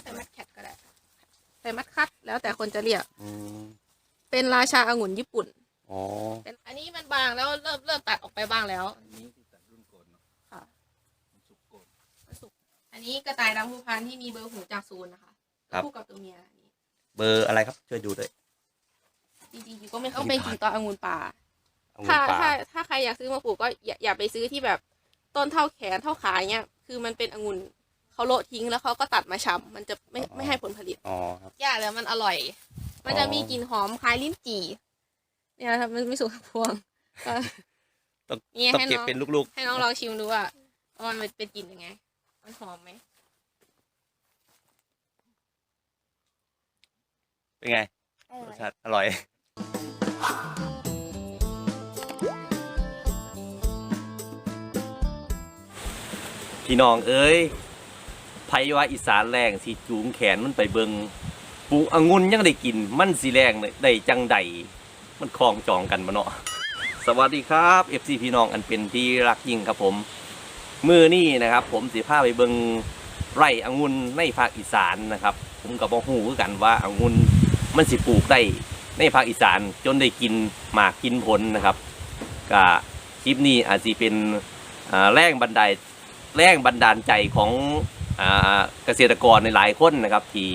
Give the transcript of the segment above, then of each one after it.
กใส่มัดแคทก็ได้ใส่มัดคัดแล้วแต่คนจะเรียก อืมเป็นราชาองุ่นญี่ปุ่นอ๋อ เป็นอันนี้มันบางแล้วเริ่มเริ่มตัดออกไปบ้างแล้วนี่ที่ตัดรุ่นก่อนเนาะค่ะมันสุกก่อนมันสุกอันนี้กระต่ายดำภูพานที่มีเบอร์หูจากศูนย์นะคะคู่กับตัวเมียอันนี้เบอร์อะไรครับ ช่วยดูด้วยจริงๆก็ไม่ต้องเป็นกิ่งตอองุ่นป่า องุ่ถ้านป่าถ้าถ้าใครอยากซื้อมาปลูกก็อย่าอย่าไปซื้อที่แบบต้นเท่าแขนเท่าขาเงี้ย คือมันเป็นองุ่น เขาโละทิ้งแล้วเขาก็ตัดมาช้ำมันจะไม่ไม่ให้ผลผลิตอ๋อครับยากแล้วมันอร่อย มันจะมีกลิ่นหอมคล้ายลิ้นจี่เนี่ยครับมันไม่สุกทั้งพวงก็ต้องเนี่ยต้องให้เก็บน้องเป็นลูกให้น้องลองชิมดูว่าว่ามันเป็นกลิ่นยังไง มันหอมไหมๆเป็นไงรสชาติอร่อยพี่น้องเอ้ย ไผว่าอีสานแรงสิจูงแขนมันไปเบิงปลูกองุ่นยังได้กิน มันสิแรงได้จังใดมันคลองจองกันมาเนาะสวัสดีครับ FC พี่น้องอันเป็นที่รักยิ่งครับผม มือนี่นะครับ ผมสิพาไปเบิงไร่องุ่นในภาคอีสานนะครับ ผมกับบ่ฮู้คือกันว่าองุ่นมันสิปลูกได้ในภาคอีสานจนได้กินหมากกินผลนะครับก็คลิปนี้อาจจะเป็นแรงบันไดแรงบันดาลใจของ เกษตรกรในหลายคนนะครับที่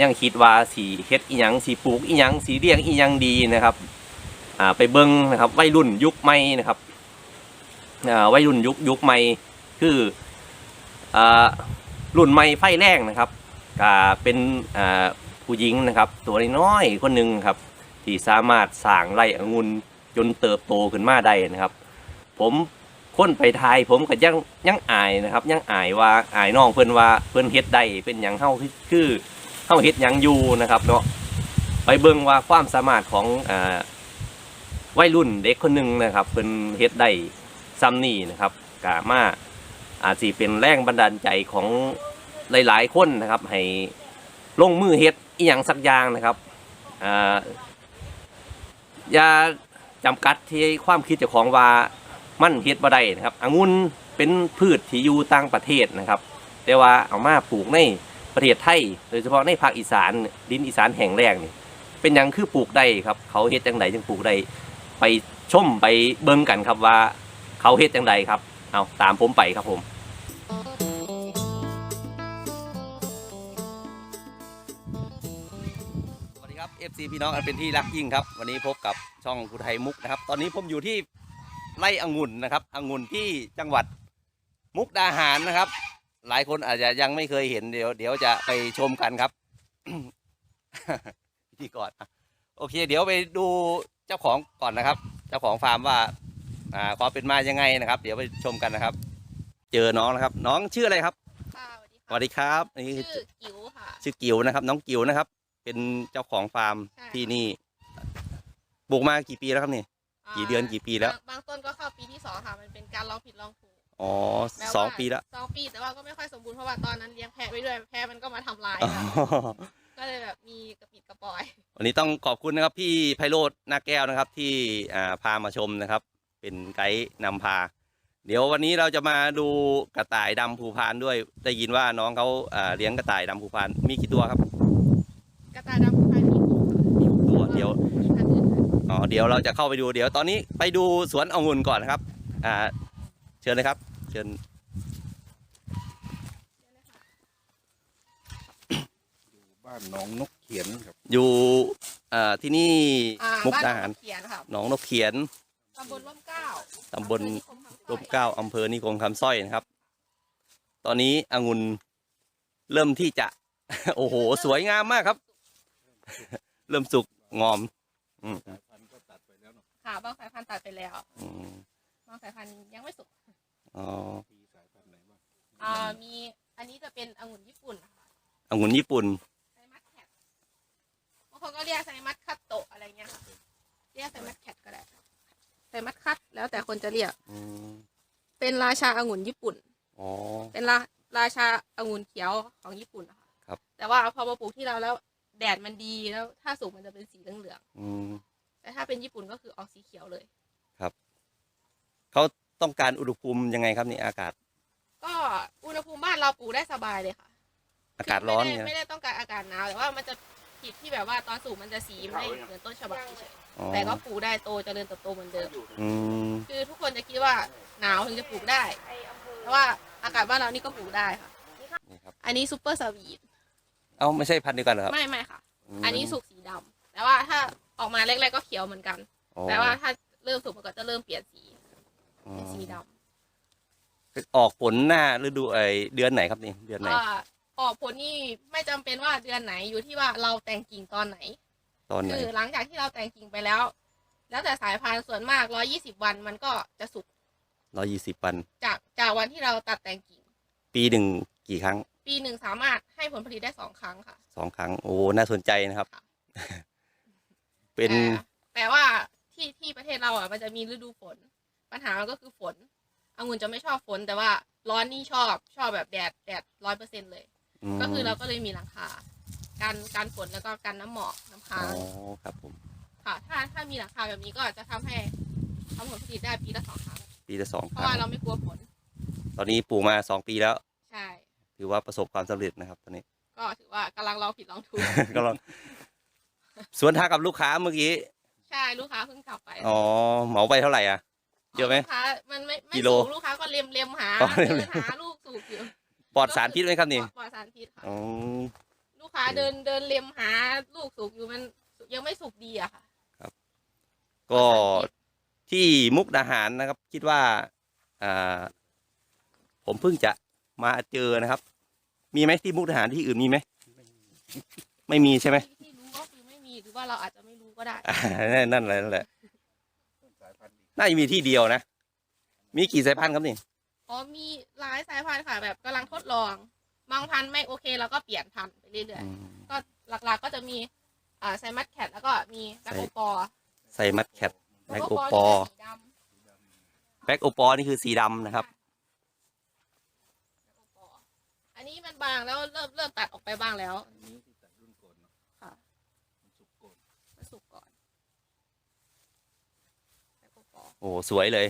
ยังคิดว่าสีเฮ็ดอีหยังสีปลูกอีหยังสีเลี้ยงอีหยังดีนะครับไปเบิ่งนะครับวัยรุ่นยุคใหม่นะครับวัยรุ่นยุคยุคใหม่คือรุ่นใหม่ไฟแรงนะครับก็เป็นผู้หญิงนะครับ ตัวน้อยคนหนึ่งครับ ที่สามารถสร้างไร่องุ่นจนเติบโตขึ้นมาได้นะครับ ผม คนไปไทยผมก็ยังยังอายนะครับยังอายว่าอายน้องเพิ่อนว่าเพิ่อนเฮ็ดได้เป็นอย่างเฮาคือเฮาเฮ็ดหยังอยู่นะครับเนาะไปเบิ่งว่าความสามารถของอ่าวัยรุ่นเด็กคนหนึ่งนะครับเพิ่อนเฮ็ดได้ซ้ำนี่นะครับกามาอาจสิเป็นแรงบันดาลใจของหลาย ๆ คนนะครับ ให้ลงมือเฮ็ดอีหยังสักอย่างนะครับอ่าอย่าจำกัดที่ความคิดเจ้าของว่า มันเฮ็ดบ่ได้นะครับองุ่นเป็นพืชที่อยู่ต่างประเทศนะครับ แต่ว่าเอามาปลูกในประเทศไทย โดยเฉพาะในภาคอีสานดินอีสานแห่งแรกนี่เป็นหยังคือปลูกได้ครับ เขาเฮ็ดจังไดจึงปลูกได้ไปชมไปเบิ่งกันครับว่าเขาเฮ็ดจังไดครับเอาตามผมไปครับผมสวัสดีครับ FC พี่น้องอันเป็นที่รักยิ่งครับ วันนี้พบกับช่องภูไทยมุกนะครับ ตอนนี้ผมอยู่ที่ ไร่องุ่นนะครับองุ่นที่จังหวัดมุกดาหารนะครับ หลายคนอาจจะยังไม่เคยเห็นเดี๋ยว เดี๋ยวจะไปชมกันครับพิธีก่อนอะโอเค เดี๋ยวไปดูเจ้าของก่อนนะครับ เจ้าของฟาร์มว่าอ่าความเป็นมายังไงนะครับ เดี๋ยวไปชมกันนะครับ เจอน้องนะครับ น้องชื่ออะไรครับค่ะสวัสดีสค่ะวัสดีครับนี่ชื่อกิ๋วค่ะชื่อกิ๋วนะครับ น้องกิ๋วนะครับ เป็นเจ้าของฟาร์มใช่ที่นี่ปลูกมากี่ปีแล้วครับนี่ กี่เดือนกี่ปีแล้ว บางบางต้นก็เข้าปีที่สองค่ะมันเป็นการลองผิดลองถูกอ๋อแม้ว่าสองปีแล้วสองปีแต่ว่าก็ไม่ค่อยสมบูรณ์เพราะว่าตอนนั้นเลี้ยงแพะไว้ด้วยแพะมันก็มาทำลายอ๋อค่ะก็เลยแบบมีกระปิดกระปอย วันนี้ต้องขอบคุณนะครับพี่ไพโรจน์นาแก้วนะครับที่อ่าพามาชมนะครับ เป็นไกด์นำพา เดี๋ยววันนี้เราจะมาดูกระต่ายดำภูพานด้วย ได้ยินว่าน้องเขาอ่าเลี้ยงกระต่ายดำภูพานมีกี่ตัวครับ กระต่ายดำภูพานมีหกค่ะ มีหกตัวเดี๋ยว มีพันธุ์ อื่นค่ะอ๋อเดี๋ยวเราจะเข้าไปดูเดี๋ยวตอนนี้ไปดูสวนองุ่นก่อนนะครับ อ่า เชิญเลยครับ เชิญอยู่บ้านหนองนกเขียนครับ อยู่อ่าที่นี่อ่ามุกบ้านดาหารเขียนค่ะหนองนกเขียน ตำบลร่มเกล้าตำบลอำเภอนิคมคำสร้ร่อยมเกล้าอำเภอนิคมคำสร้อยนะครับ ตอนนี้องุ่นเริ่มที่จะ โอ้โห สวยงามมากครับ เริ่มสุกงอม อืม ค่ะบางสายพันธุ์ตัดไปแล้วอืมบางสายพันธุ์ยังไม่สุกอ๋อมีสายพันธุ์ไหนบ้างอ่ามีอันนี้จะเป็นองุ่นญี่ปุ่นค่ะองุ่นญี่ปุ่น ไซมัสแคทบางคนก็เรียกไซมัสคัตโตะอะไรเงี้ยค่ะเรียกไซมัสแคทก็ได้ไซมัสคัตแล้วแต่คนจะเรียก อืมเป็นราชาองุ่นญี่ปุ่น อ๋อ เป็นราราชาองุ่นเขียวของญี่ปุ่นนะคะครับ แต่ว่าพอมาปลูกที่เราแล้วแดดมันดีแล้ว ถ้าสุกมันจะเป็นสีเหลืองอืมๆ แต่ถ้าเป็นญี่ปุ่นก็คือออกสีเขียวเลย เขาต้องการอุณหภูมิยังไงครับนี่อากาศก็อุณหภูมิบ้านเราปลูกได้สบายเลยค่ะอากาศร้อนไม่ไงได้ไม่ได้ต้องการอากาศหนาวแต่ว่ามันจะผิดที่แบบว่าตอนสูงมันจะสีไม่เหมือนต้นฉบับเฉยอ๋อๆแต่ก็ปลูกได้โตเจริญเติบโตเหมือนเดิม อืมคือทุกคนจะคิดว่าหนาวถึงจะปลูกได้ แต่ว่าอากาศบ้านเรานี่ก็ปลูกได้ค่ะ นี่ครับอันนี้ซูเปอร์สวีทเอ้าไม่ใช่พันธุ์เดียวกันเหรอครับไม่ไม่ค่ะมอันนี้สุกสีดำแต่ว่าถ้า ออกมาแรกๆก็เขียวเหมือนกัน อ๋อแต่ว่าถ้าเริ่มสุกมันก็จะเริ่มเปลี่ยนสีอ๋อเป็นสีดำออกผลหน้าฤดูไอเดือนไหนครับนี่เดือนไหน ก็ออกผลนี่ไม่จำเป็นว่าเดือนไหนอยู่ที่ว่าเราแต่งกิ่งตอนไหน ตอนไหนคือหลังจากที่เราแต่งกิ่งไปแล้ว แล้วแต่สายพันธุ์ส่วนมาก 120 วันมันก็จะสุกร้อยยี่สิบวัน จากจากวันที่เราตัดแต่งกิ่ง ปีหนึ่งกี่ครั้งปีหนึ่งสามารถให้ผลผลิตได้สองครั้งค่ะ สองครั้ง โอ้ น่าสนใจนะครับค่ะ เป็น แต่แต่ว่าที่ที่ประเทศเราอะมันจะมีฤดูฝน ปัญหามันก็คือฝนองุ่นจะไม่ชอบฝน แต่ว่าร้อนนี่ชอบชอบแบบแดดแดดร้อยเปอร์เซ็นเลย มก็คือเราก็เลยมีหลังคาการการฝนแล้วก็กันน้ำหมอกน้ำอ๋อค้างครับผม ค่ะ ถ้าถ้ามีหลังคาแบบนี้ก็จะทำให้ทำผลผลิตได้ปีละสองครั้ง ปีละสองเพคราะรั้ว่างเราไม่กลัวฝนตอนนี้ปลูกมาสองปีแล้ว ใช่ ถือว่าประสบความสำเร็จนะครับ ตอนนี้ ก็ถือว่ากำลังลองผิดลองถูก ก็ลอง สวนทางกับลูกค้าเมื่อกี้ ใช่ลูกค้าเพิ่งกลับไปอ๋อเหมาไปเท่าไหร่อะ เยอะไหม ลูกค้ามันไม่ไม่กิโลสูงลูกค้าก็เล็มเล็มหาอ๋อเดินหาลูกสูบอยู่ปลอดสารพิษไหมครับนี่ปลอดสารพิษค่ะอ๋อลูกค้าเดินเดินเล็มหาลูกสุกอยู่มันยังไม่สุกดีอะค่ะก็ที่มุกดาหารนะครับ คิดว่าอ่าผมเพิ่งจะมาเจอนะครับ มีไหมที่มุกดาหารที่อื่นมีไหมไม่มีใช่ไหม รือว่าเราอาจจะไม่รู้ก็ได้อ่านั่นนั่นแหละนั่นแหละต้นสายพันธุ์ดีน่าจะมีที่เดียวนะ มีกี่สายพันธุ์ครับนี่อ๋อมีหลายสายพันธุ์ค่ะ แบบกำลังทดลองบางพันธุ์ไม่โอเคเราก็เปลี่ยนพันธุ์ไปเรื่อยๆก็หลักๆก็จะมีอ่าไซมัสแคทแล้วก็มีแบล็คโอปอร์ใส่มัดแคทแบล็คโอปอร์สีดำแบ็กโอปอนี่คือสีดำนะครับแบล็คโอปอร์อันนี้มันบางแล้วเริ่มเริ่มตัดออกไปบ้างแล้ว อันนี้ที่ตัดรุ่นก่อนเนาะ ค่ะ มันสุกก่อน มันสุกก่อนแบล็ค โอปอร์โอ้สวยเลย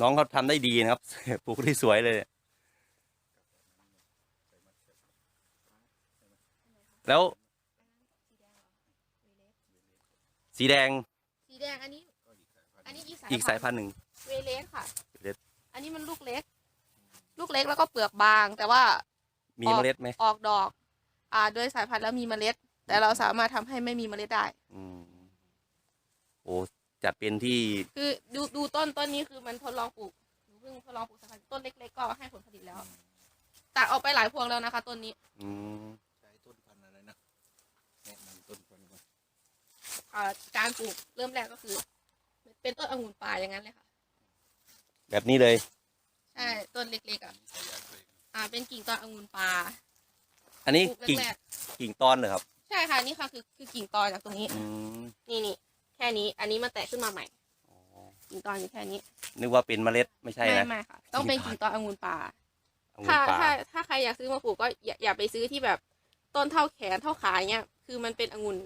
น้องเขาทำได้ดีนะครับ ปลูกได้สวยเลย แล้ว สีแดงสีแดงอันนี้ก็อีกสายพันธุ์อันนี้อีกสายอีกสายพันธุ์หนึ่ง เวเลสค่ะ เวเลส อันนี้มันลูกเล็ก ลูกเล็กแล้วก็เปลือกบาง แต่ว่ามีเมล็ดไหมออกดอก อ่าโดยสายพันธุ์แล้วมีเมล็ด แต่เราสามารถทำให้ไม่มีเมล็ดได้ อืมโอ้ จัดเป็นที่ คือดูดูต้นต้นนี้คือมันทดลองปลูกหนูเพิ่งทดลองปลูกสายพันธุ์ต้นเล็กๆก็ให้ผลผลิตแล้วตัดออกไปหลายพวงแล้วนะคะต้นนี้อืมใช้ต้นพันธุ์อะไรนะแนะนำต้นพันธุ์ก่อนอ่าการปลูกเริ่มแรกก็คือ เป็นต้นองุ่นป่าอย่างนั้นเลยค่ะ แบบนี้เลย ใช่ต้นเล็กๆอะขยายไปอ่า เป็นกิ่งตอนองุ่นป่าอันนี้ปลูกกิ่งแรกกิ่งตอนเหรอครับ ๆใช่ค่ะนี่ค่ะคือคือกิ่งตอนจากตรงนี้ อืมนี่นี่แค่นี้ อันนี้มันแตกขึ้นมาใหม่อ๋อกิ่งตอนอยู่แค่นี้ นึกว่าเป็นเมล็ดไม่ใช่ไม่นะไม่ค่ะ ต้องเป็นกิ่งตอนองุ่นป่าองุ่ถ้านป่าถ้าถ้าใครอยากซื้อมาปลูกก็อย่าอย่าไปซื้อที่แบบต้นเท่าแขนเท่าขาเนี้ยคือมันเป็นองุ่น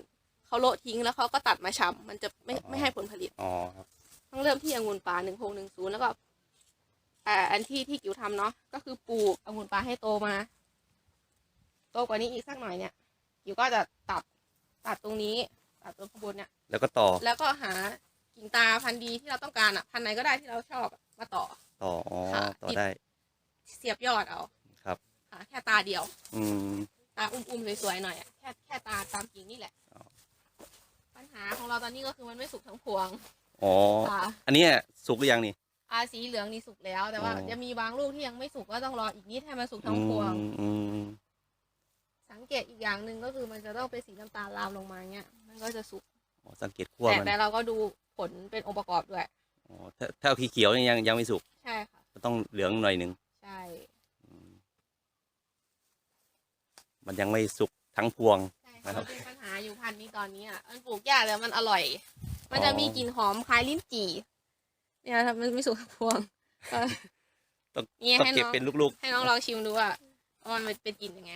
เขาโละทิ้งแล้วเขาก็ตัดมาช้ำมันจะไม่ไม่ให้ผลผลิตอ๋อครับต้องเริ่มที่องุ่นป่าหนึ่งหกหนึ่งศูนย์แล้วก็อ่าอันที่ที่กิ๋วทำเนาะก็คือปลูกองุ่นป่าให้โตมา โตกว่านี้อีกสักหน่อยเนี่ยกิ๋วก็จะตัดตัดตรงนี้ ตัดตรงข้างบนเนี่ย แล้วก็ต่อแล้วก็หากิ่งตาพันธุ์ดีที่เราต้องการอะ พันธุ์ไหนก็ได้ที่เราชอบอะมาต่อ ต่ออ๋อค่ะต่อได้เสียบยอดเอาครับ ค่ะแค่ตาเดียว อืม ตาอุ้มๆสวยๆหน่อยอะแค่แค่ตาตามกิ่งนี่แหละ อ๋อ ปัญหาของเราตอนนี้ก็คือมันไม่สุกทั้งพวงอ๋อ ค่ะ อันเนี้ยสุกหรือยังนี่ อาสีเหลืองนี่สุกแล้วแต่ว่าอ๋อ จะมีบางลูกที่ยังไม่สุกก็ต้องรออีกนิดให้มันสุกทั้งพวง อืมอืม สังเกตอีกอย่างหนึ่งก็คือมันจะต้องเป็นสีน้ำตาลลามลงมาเงี้ย มันก็จะสุกอ๋อสังเกตขั้วแต่มันแต่เราก็ดูผลเป็นองค์ประกอบด้วย อ๋อถ้าถ้าเขียวๆนี่ยังยังไม่สุกใช่ค่ะ ก็ต้องเหลืองหน่อยหนึ่งใช่ อืมมันยังไม่สุกทั้งพวง ใช่นะค่ะครัมับนเป็นปัญหาอยู่พันธุ์นี้ตอนนี้อะ มันปลูกยากแต่มันอร่อย มันจะมีกลิ่นหอมคล้ายลิ้นจี่ เนี่ยถ้ามันไม่สุกทั้งพวงก็ต้องเนี่ยต้องให้เก็บน้องเป็นลูกให้น้องลองชิมดูว่าว่ามันเป็นกลิ่นยังไง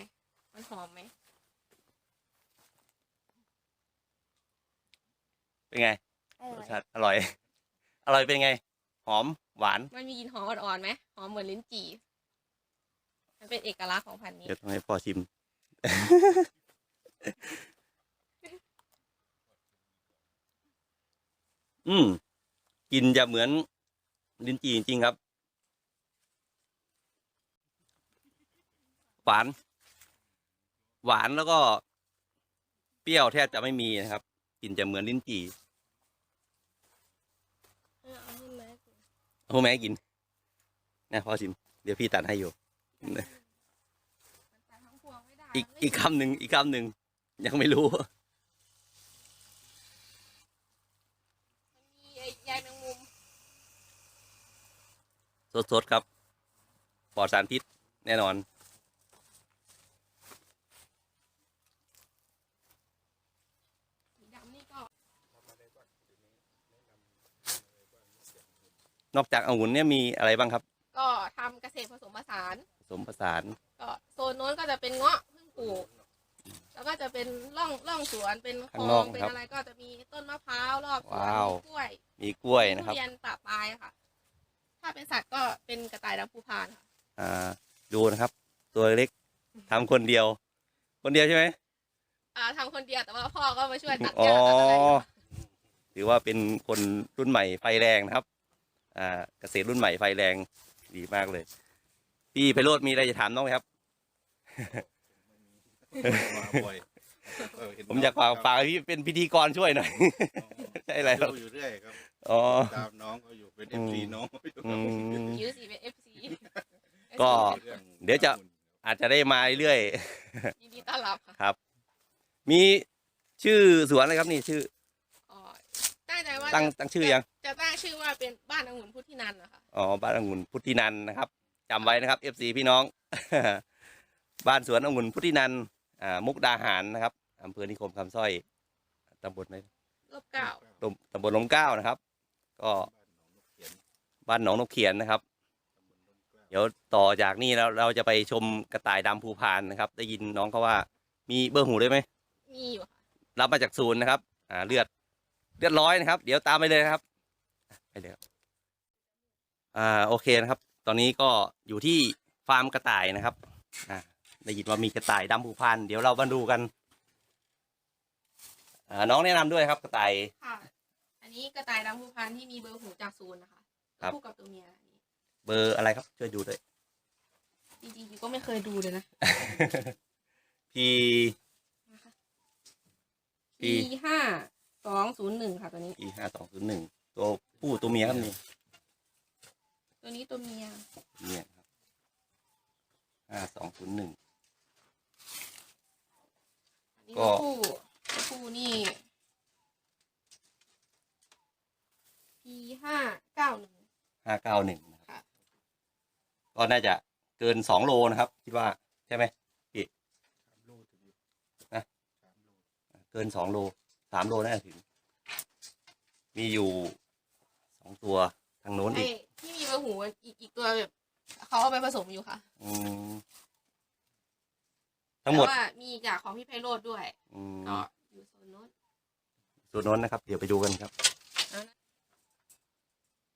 มันหอมไหมๆเป็นไงรสชาติอร่อย อร่อยเป็นไง หอมหวาน มันมีกลิ่นหอมอ่อนๆไหมหอมเหมือนลิ้นจี่ มันเป็นเอกลักษณ์ของพันธุ์นี้ เดี๋ยวต้องให้พ่อชิม อืมกลินจะเหมือนลิ้นจี่จริงๆครับ หวาน หวานแล้วก็เปรี้ยวแทบจะไม่มีนะครับกลินจะเหมือนลิ้นจี่เอาให้แม่กินโอ้แม่กินนะพ่อชิม เดี๋ยวพี่ตัดให้อยู่มันใส่ทั้งพวงไม่ได้อีกไม่อีกคำหนึ่งอีกคำหนึ่งยังไม่รู้มันมีไอ้ใยแมงมุมสดๆครับปลอดสารพิษแน่นอน สีดำนี่ก็ นอกจากองุ่นเนี่ยมีอะไรบ้างครับ ก็ทำเกษตรผสมผสาน ผสมผสานก็โซนโน้นก็จะเป็นเงาะเพิ่งปลูก แล้วก็จะเป็นร่องร่องสวนเป็นคลข้างนออกงเป็นครับอะไรก็จะมีต้นมะพร้าวรอบสวนว้าวมีกล้วยมีกล้วยมีนะคทุรับเรียนปะปลายค่ะ ถ้าเป็นสัตว์ก็เป็นกระต่ายดำภูพานค่ะ อ่าดูนะครับ ตัวเล็กทำคนเดียว คนเดียวใช่ไหมอ่าทำคนเดียวแต่ว่าพ่อก็มาช่วยตัดอ๋หอญ้าตัดอะไรอยู่ถือว่าเป็นคนรุ่นใหม่ไฟแรงนะครับอ่า เกษตรรุ่นใหม่ไฟแรงดีมากเลย พี่ไพโรธมีอะไรจะถามน้องไหมครับ มาบ่อยเเห็นผมอยากฝากฝากให้พี่เป็นพิธีกรช่วยหน่อย ใช่อะไรครับ ดูอยู่เรื่อยครับอ๋อ ตามน้องเขาอยู่เป็นอืเอมฟซีน้องเขาอยู่อืมยูสีเป็นเอฟซีก็ เรื่องเดี๋ยวจะ อาจจะได้มาเรื่อยยินดีต้อนรับค่ะครับมีชื่อสวนอะไรครับนี่ชื่อ อ๋อตั้งใจว่าตั้งจะตั้งชื่อยัง จะตั้งชื่อว่าเป็นบ้านองุ่นพุทธินันท์นะคะ อ๋อ บ้านองุ่นพุทธินันท์นะครับจำไว้นะครับ FC พี่น้อง บ้านสวนองุ่นพุทธินันท์อ่ามุกดาหารนะครับอำเภอนิคมคำสร้อยตำบลไหมรอบเก้าตำตำบลลมเกล้านะครับ ก็บ้านหนองนกเขียนนะครับ เดี๋ยวต่อจากนี้แล้วเราจะไปชมกระต่ายดำภูพานนะครับ ได้ยินน้องเขาว่ามีเบอร์หูด้วยไหม มีอยู่ค่ะ รับมาจากศูนย์นะครับ อ่า เลือด เลือดร้อยนะครับ เดี๋ยวตามไปเลยนะครับ ไปเลยครับอ่าโอเคนะครับ ตอนนี้ก็อยู่ที่ฟาร์มกระต่ายนะครับอ่าได้ยินว่ามีกระต่ายดำภูพานเดี๋ยวเรามาดูกันอ่าน้องแนะนำด้วยครับกระต่าย ค่ะ อันนี้กระต่ายดำภูพานที่มีเบอร์หูจากศูนย์นะคะครับ คู่กับตัวเมียอันนี้เบอร์อะไรครับ ช่วยดูด้วย จริงๆยูก็ไม่เคยดูเลยนะ พี่นะคะปีปีห้าสองศูนย์หนึ่งค่ะตัวนี้อีห้าสองศูนย์หนึ่ง ตัวผู้ตัวเมียครับนี่ตัวนี้ตัวเมียเนี่ยครับห้าสองศูนย์หนึ่ง อันนี้ก็ ตัวผู้ตัวผู้นี่ปีห้าเก้าหนึ่ง ห้าเก้าหนึ่งนะครับ ค่ะ ก็น่าจะเกินสองโลนะครับ คิดว่าใช่ไหม สามโลถึงอยู่นะ สามโลเกินสองโลสามโลน่าจะถึง มีอยู่ สองตัวทางโน้นไอ้อีกที่มีเบอร์หูอีกอีกตัวแบบเขาเอาไปผสมอยู่ค่ะอืมทั้งหมดแต่ว่ามีจากของพี่ไพโรดด้วยอืมก็อยู่โซนโน้น ตัวโน้นนะครับ เดี๋ยวไปดูกันครับ เอานะ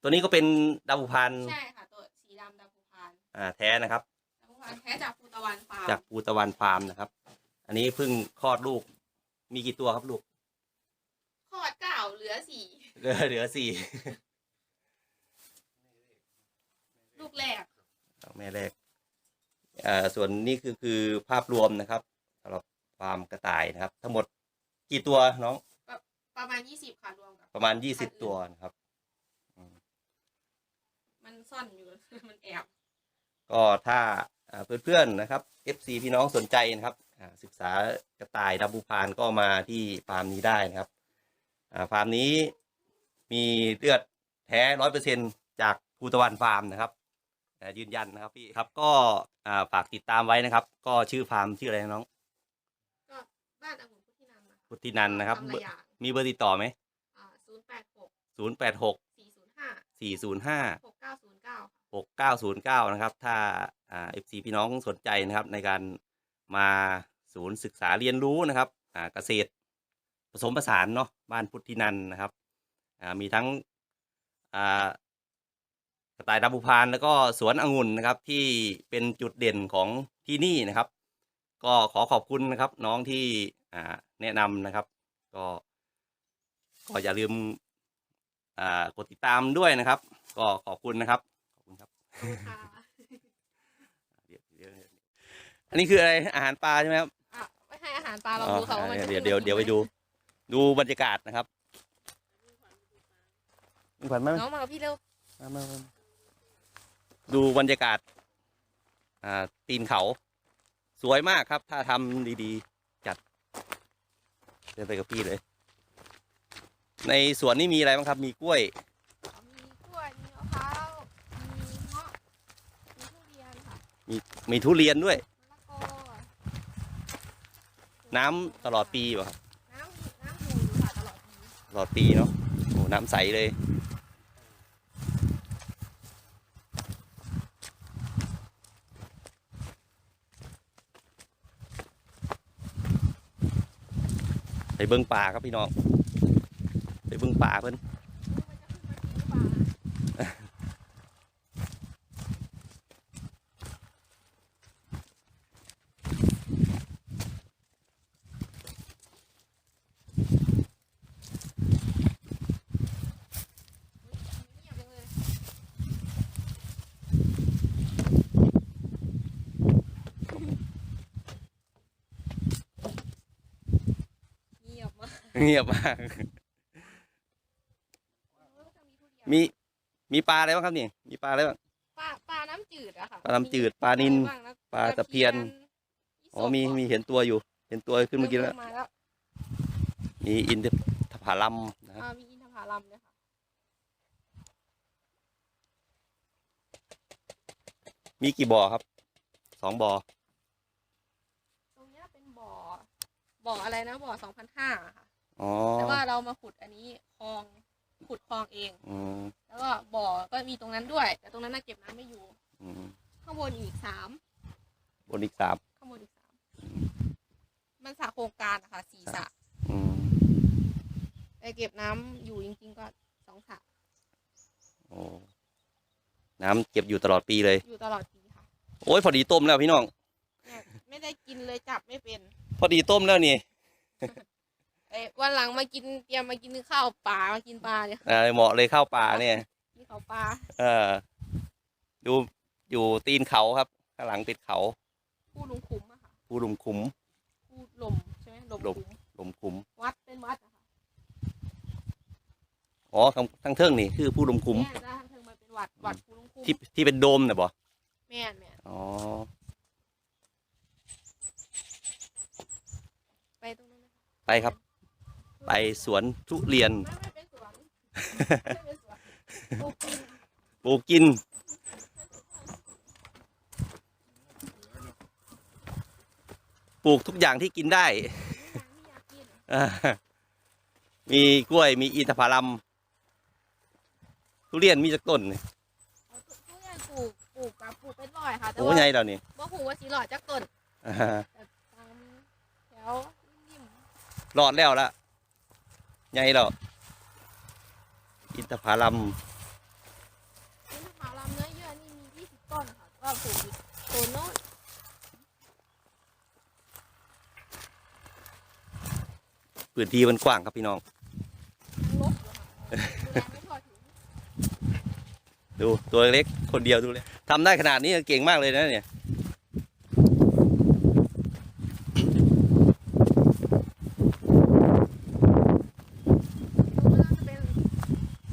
ตัวนี้ก็เป็นดาวพันธุ์ใช่ค่ะ ตัวสีดำดำภูพานอ่าแท้นะครับดำภูพานแท้จากภูตะวันฟาร์มจากปูตะวันฟาร์มนะครับ อันนี้เพิ่งคลอดลูก มีกี่ตัวครับลูกคลอดเก้าเหลือสี่ เหลือเหลือสี่ ลู กแรกแม่แรกอ่าส่วนนี้คือคือภาพรวมนะครับสำหรับฟาร์มกระต่ายนะครับ ทั้งหมดกี่ตัวน้องประมาณยี่สิบค่ะรวมกับประมาณยี่สิบตัวนะครับมันซ่อนอยู่ มันแอบ ก็ถ้าอ่าเพื่อนๆนะครับ FC พี่น้องสนใจนะครับอ่าศึกษากระต่ายดับบูพานก็มาที่ฟาร์มนี้ได้นะครับอ่าฟาร์มนี้มีเลือดแท้ร้อยเปอร์เซ็นจากภูตะวันฟาร์มนะครับ อ่ายืนยันนะครับพี่ครับก็อ่าฝากติดตามไว้นะครับ ก็ชื่อฟาร์มชื่ออะไรนะน้องก็บ้านองุ่นพุทธินันท์นะคะพุทธินันท์นะครับทำหลายอย่างมีเบอร์ติดต่อไหมอ่าศูนย์แปดหกศูนย์แปดหกสี่ศูนย์ห้าสี่ศูนย์ห้าหกเก้าศูนย์เก้าหกเก้าศูนย์เก้านะครับ ถ้าอ่าเอฟซีพี่น้องสนใจนะครับ ในการมาศูนย์ศึกษาเรียนรู้นะครับอ่าเกษตรผสมผสานเนาะบ้านพุทธินันท์นะครับอ่ามีทั้งอ่าก ระต่ายดับบุพานแล้วก็สวนองุ่นนะครับ ที่เป็นจุดเด่นของที่นี่นะครับ ก็ขอขอบคุณนะครับ น้องที่อ่าแนะนำนะครับ ก็ก็อย่าลืมอ่ากดติดตามด้วยนะครับ ก็ขอบคุณนะครับขอบคุณครับค่ะเดี๋ยวเดี๋ยวเดี๋ยวอันนี้คืออะไรอาหารปลาใช่ไหมครับอะไม่ให้อาหารปลาลองอ๋อดูค่ะว่ามันจะเดี๋ยวเดี๋ยวเดี๋ยวไปดู ดูบรรยากาศนะครับมีขวัญไหมน้องมากับพี่เร็วมามามา ดูบรรยากาศอ่าตีนเขา สวยมากครับ ถ้าทำดีๆ จัด เดินไปกับพี่เลย ในสวนนี่มีอะไรบ้างครับ มีกล้วย มีกล้วย มีมะพร้าวมีเงาะมีทุเรียนค่ะ มีทุเรียนด้วยมะละกอน้ำตลอดปีป่ะครับ น้ำน้ำอยู่อยู่ค่ะตลอดปี ตลอดปีเนาะโอ้น้ำใสเลย เบิ้งป่าครับพี่น้องไปเบิ้งป่าเพิ่น มันจะขึ้นมากินหรือเปล่า เงียบจังเลยเงียบมาก เงียบมาก มีมีปลาอะไรบ้างครับนี่ มีปลาอะไรบ้าง ปลาปลาน้ำจืดอะค่ะปลาน้ำจืด ปลานิลอะไรบ้งะปลาตะเพียน อ๋อ มีมีเห็นตัวอยู่ เห็นตัวขึ้นเมื่อกี้แล้วเริ่มาแล้วมีอินทผลัมนะอ่ามีอินทผลัมด้วยค่ะมีกี่บ่อครับ สองบ่อ ตรงเนี้ยเป็นบ่อบ่ออะไรนะบ่อสองพันห้าค่ะ อ๋อแต่ว่าเรามาขุดอันนี้คลองขุดคลองเอง อืมแล้วก็บ่อก็มีตรงนั้นด้วย แต่ตรงนั้นน่ะเก็บน้ำไม่อยู่ อืมข้างบนอีกสามบนอีกสาม ข้างบนอีกสามมันสระโครงการนะคะสี่สระอืมแต่เก็บน้ำอยู่จริงๆก็สองสระโอ้น้ำเก็บอยู่ตลอดปีเลย อยู่ตลอดปีค่ะโอ้ยพอดีต้มแล้วพี่น้อง เนี่ยไม่ได้กินเลยจับไม่เป็น พอดีต้มแล้วนี่ เอ้ยวันหลังมากินเตรียมมากินข้าวปลามากินปลาเนี่ยอ่าเหมาะเลยข้าวปลาเนี่ย กินข้าวปลาเออ ดูอยู่ตีนเขาครับข้างหลังติดเขาผู้ลุงขุมอะค่ะภูหลุมขุมผู้ลมใช่ไหมลมลม ขุมหลุมขุมวัดเป็นวัดอะค่ะอ๋อทั้งทั้งเทิงนี่คือภูหลุมขุม แม่นได้ทางเทิงมาเป็นวัดวัดผู้ลุงขุมที่ที่เป็นโดมน่ะบ่แม่นแม่นอ๋อไปตรงนั้นนะคะไปครับ ไปสวนทุเรียนไม่ไม่เป็นสวนไม่เป็นสวนปลูกกินปลูกกิน ปลูกทุกอย่างที่กินได้ทุกอย่างที่อยากกินอ่ามีกล้วยมีอินทผลัม ทุเรียนมีจักต้นนี่เอาทุทุเรียนปลูกปลูกกับปลูกเป็นร้อยค่ะแต่โอ้ว่าใหญ่แล้วนี่บ่ปลูกว่าสีหลอดจักต้นอ่าแต่ตามแถวริมรอดแล้วละ ใหญ่แล้วอินทผลัมอินทผลัมเนื้อเยื่อนี่มี 20 ต้นค่ะก็ปลูกอยู่โซนโน้นพื้นที่มันกว้างครับพี่น้องทั้งลบอยู่ค่ะดูแลไม่พอถึงดูตัวเล็กคนเดียวดูเลยทำได้ขนาดนี้เก่งมากเลยนะเนี่ย ตรงนั้นจะเป็น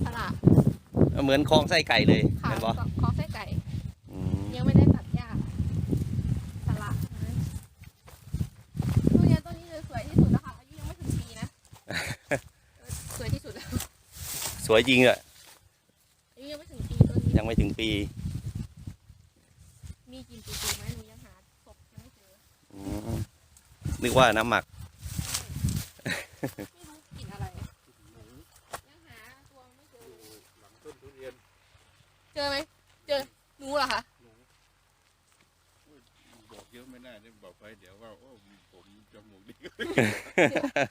สลัด เหมือนคลองไส้ไก่เลยค่ะเห็นปะขอไส้ไก่ อืมยังไม่ได้ตัดหญ้าสลัดนะทุเรียนต้นนี้เลยสวยที่สุดแล้วค่ะอายุยังไม่ถึงปีนะเออสวยที่สุดแล้วสวยจริงอะอายุยังไม่ถึงปีต้นนี้ยังไม่ถึงปีมีกลินปีๆไหมหนูยังหาศพยังไม่เจออืมนึกว่าน้ำหมัก ไม่รู้กลิ่นอะไร ยังหาตัวไม่เจอเลย หลังต้นทุเรียน เจอไหม เจอหนูเหรอคะ หนูอุ้ยบอกเยอะไม่ได้เนี่ยบอกไปเดี๋ยวว่าโอ้ผมจมูกดี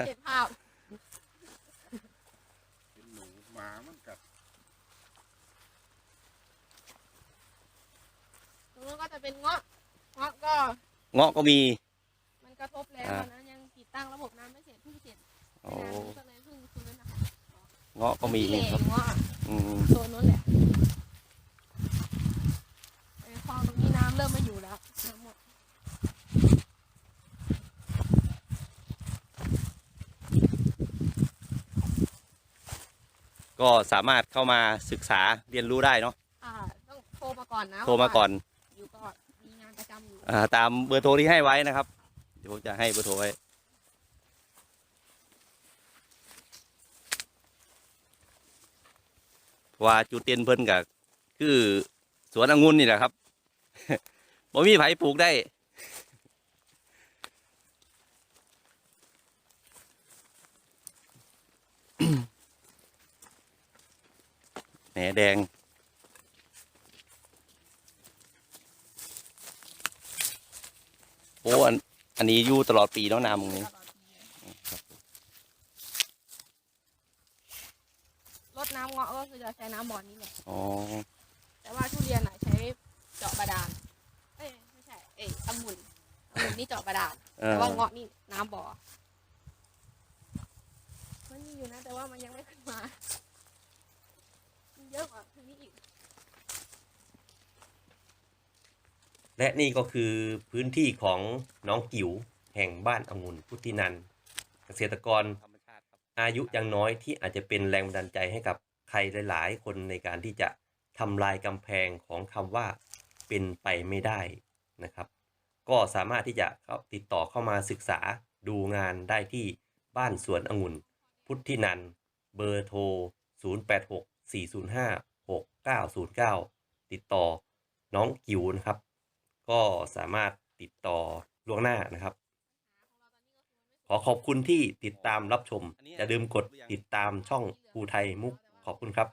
เห็นภาพ เป็นหนูหมามันกัด ตรงนู้นก็จะเป็นเงาะเงาะก็เงาะก็มีอ่าตอนนั้นยังติดตั้งระบบน้ำไม่เสร็จเพิ่งเสร็จโอ้น้ำก็เลยเพิ่งฟื้นนะคะเงาะก็มีที่เหลครับงว่าอืมโซนนู้นแหละไอ้คลองตรงนี้น้ำเริ่มไม่อยู่แล้วน้ำหมดก็สามารถเข้ามาศึกษาเรียนรู้ได้เนาะอ่าต้องโทรมาก่อนนะโทรมาก่อน ตามเบอร์โทรที่ให้ไว้นะครับ เดี๋ยวผมจะให้เบอร์โทรไว้ว่าจุดเด่นเพิ่นกับคือสวนองุ่นนี่แหละครับบ่มีไผปลูกได้แหนแดง อ้อันอันนี้อยู่ตลอดปีเนาะน้ำตรงนี้ตลอดปีรดน้ำเงาะก็คือจะใช้น้ำบ่อนี้แหละอ๋อแต่ว่าทุเรียนอะใช้เจาะบาดาลเอ้ยไม่ใช่เอ้ยองุ่นองุ่นนี่เจาะบาดาลเอแต่อว่าเงาะนี่น้ำบ่อมันมีอยู่นะแต่ว่ามันยังไม่ขึ้นมา มันเยอะกว่าทางนี้อีก และนี่ก็คือพื้นที่ของน้องกิ๋วแห่งบ้านองุ่นพุทธินันเกษตรกรอายุยังน้อยที่อาจจะเป็นแรงบันดาลใจให้กับใครหลาย ๆ คนในการที่จะทำลายกำแพงของคำว่าเป็นไปไม่ได้นะครับ ก็สามารถที่จะเข้าติดต่อเข้ามาศึกษาดูงานได้ที่บ้านสวนองุ่น พุทธินันเบอร์โทร 0864056909 ติดต่อน้องกิ๋วนะครับ ก็สามารถติดต่อล่วงหน้านะครับ ขอขอบคุณที่ติดตามรับชม อย่าลืมกดติดตามช่องภูไทยมุกขอบคุณครับ